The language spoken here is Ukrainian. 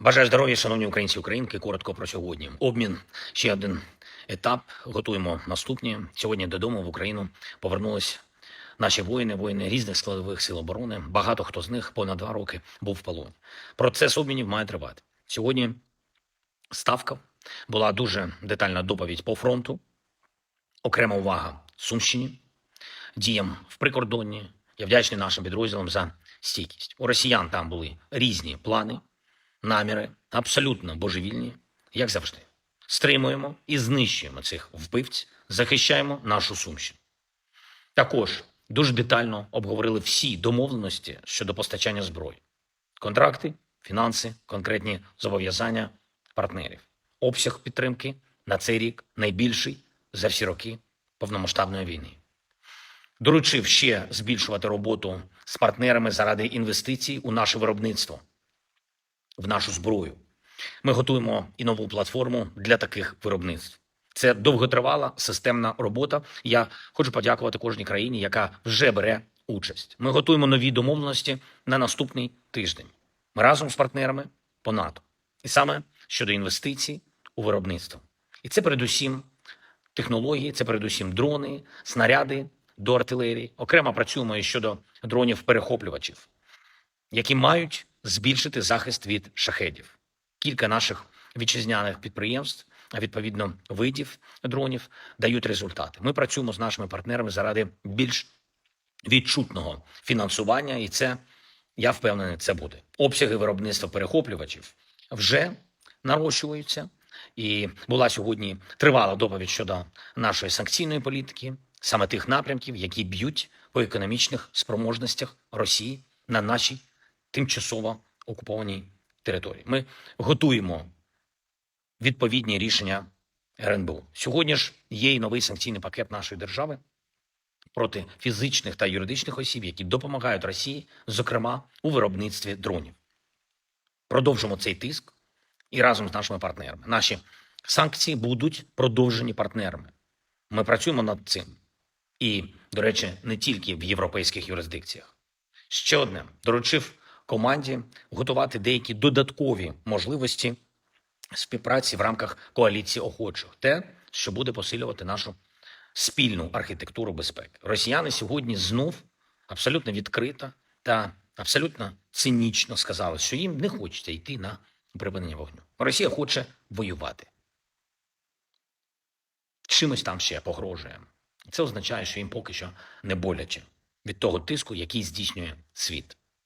Бажаю здоров'я, шановні українці українки. Коротко про сьогодні. Обмін ще один етап. Готуємо наступні. Сьогодні додому в Україну повернулись наші воїни, воїни різних складових сил оборони. Багато хто з них понад два роки був в полоні. Процес обмінів має тривати. Сьогодні ставка була дуже детальна доповідь по фронту. Окрема увага Сумщині, діям в прикордонні. Я вдячний нашим підрозділам за стійкість. У росіян там були різні плани, наміри, абсолютно божевільні, як завжди. Стримуємо і знищуємо цих вбивць, захищаємо нашу Сумщину. Також дуже детально обговорили всі домовленості щодо постачання зброї, контракти, фінанси, конкретні зобов'язання партнерів. Обсяг підтримки на цей рік найбільший за всі роки повномасштабної війни. Доручив ще збільшувати роботу з партнерами заради інвестицій у наше виробництво, в нашу зброю. Ми готуємо і нову платформу для таких виробництв. Це довготривала системна робота. Я хочу подякувати кожній країні, яка вже бере участь. Ми готуємо нові домовленості на наступний тиждень. Ми разом з партнерами по НАТО. І саме щодо інвестицій у виробництво. І це передусім технології, це передусім дрони, снаряди до артилерії. Окремо працюємо і щодо дронів-перехоплювачів, які мають збільшити захист від шахедів. Кілька наших вітчизняних підприємств, відповідно видів дронів, дають результати. Ми працюємо з нашими партнерами заради більш відчутного фінансування, і це я впевнений, це буде. Обсяги виробництва перехоплювачів вже нарощуються. І була сьогодні тривала доповідь щодо нашої санкційної політики, саме тих напрямків, які б'ють по економічних спроможностях Росії на нашій тимчасово окупованій території. Ми готуємо відповідні рішення РНБО. Сьогодні ж є і новий санкційний пакет нашої держави проти фізичних та юридичних осіб, які допомагають Росії, зокрема у виробництві дронів. Продовжимо цей тиск і разом з нашими партнерами. Наші санкції будуть продовжені партнерами. Ми працюємо над цим. І, до речі, не тільки в європейських юрисдикціях. Ще одне доручив команді готувати деякі додаткові можливості співпраці в рамках коаліції охочих, те, що буде посилювати нашу спільну архітектуру безпеки. Росіяни сьогодні знов абсолютно відкрито та абсолютно цинічно сказали, що їм не хочеться йти на припинення вогню. Росія хоче воювати. Чимось там ще погрожує. Це означає, що їм поки що не боляче від того тиску, який здійснює світ.